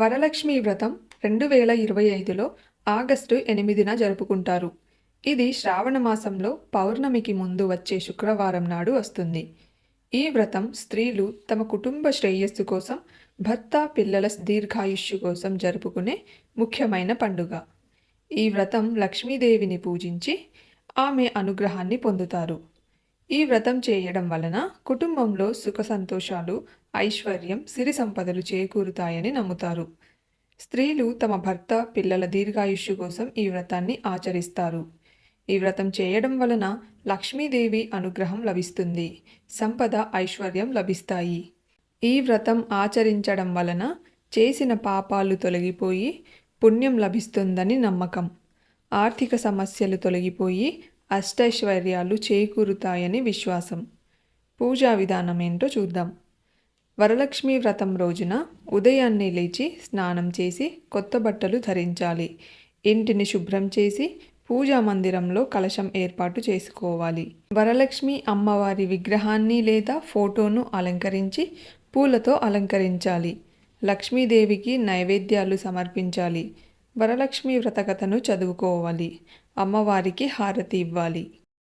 వరలక్ష్మి వ్రతం రెండు వేల ఇరవై ఐదులో ఆగస్టు ఎనిమిదిన జరుపుకుంటారు. ఇది శ్రావణ మాసంలో పౌర్ణమికి ముందు వచ్చే శుక్రవారం నాడు వస్తుంది. ఈ వ్రతం స్త్రీలు తమ కుటుంబ శ్రేయస్సు కోసం భర్త పిల్లల దీర్ఘాయుష్యు కోసం జరుపుకునే ముఖ్యమైన పండుగ. ఈ వ్రతం లక్ష్మీదేవిని పూజించి ఆమె అనుగ్రహాన్ని పొందుతారు. ఈ వ్రతం చేయడం వలన కుటుంబంలో సుఖ సంతోషాలు ఐశ్వర్యం సిరి సంపదలు చేకూరుతాయని నమ్ముతారు. స్త్రీలు తమ భర్త పిల్లల దీర్ఘాయుష్యు కోసం ఈ వ్రతాన్ని ఆచరిస్తారు. ఈ వ్రతం చేయడం వలన లక్ష్మీదేవి అనుగ్రహం లభిస్తుంది సంపద ఐశ్వర్యం లభిస్తాయి. ఈ వ్రతం ఆచరించడం వలన చేసిన పాపాలు తొలగిపోయి పుణ్యం లభిస్తుందని నమ్మకం. ఆర్థిక సమస్యలు తొలగిపోయి అష్టైశ్వర్యాలు చేకూరుతాయని విశ్వాసం. పూజా విధానం ఏంటో చూద్దాం. వరలక్ష్మి వ్రతం రోజున ఉదయాన్నే లేచి స్నానం చేసి కొత్త బట్టలు ధరించాలి. ఇంటిని శుభ్రం చేసి పూజా మందిరంలో కలశం ఏర్పాటు చేసుకోవాలి. వరలక్ష్మి అమ్మవారి విగ్రహాన్ని లేదా ఫోటోను అలంకరించి పూలతో అలంకరించాలి. లక్ష్మీదేవికి నైవేద్యాలు సమర్పించాలి. వరలక్ష్మి వ్రతకథను చదువుకోవాలి. అమ్మవారికి హారతి ఇవ్వాలి